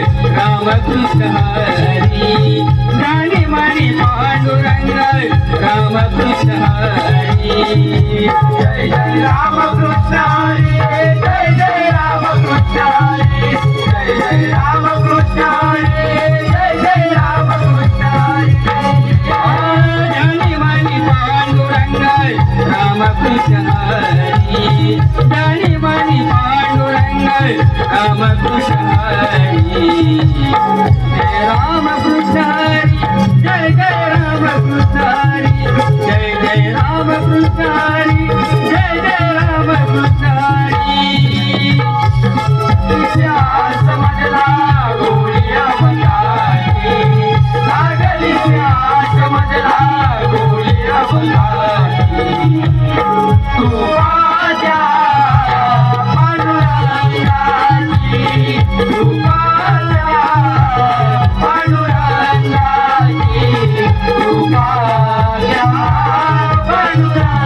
रामकृष्ण हरी. गाणे माने पांडुरंग रामकृष्ण हरी. जय जय रामकृष्ण हरी जय Ramakrishna vai, vai.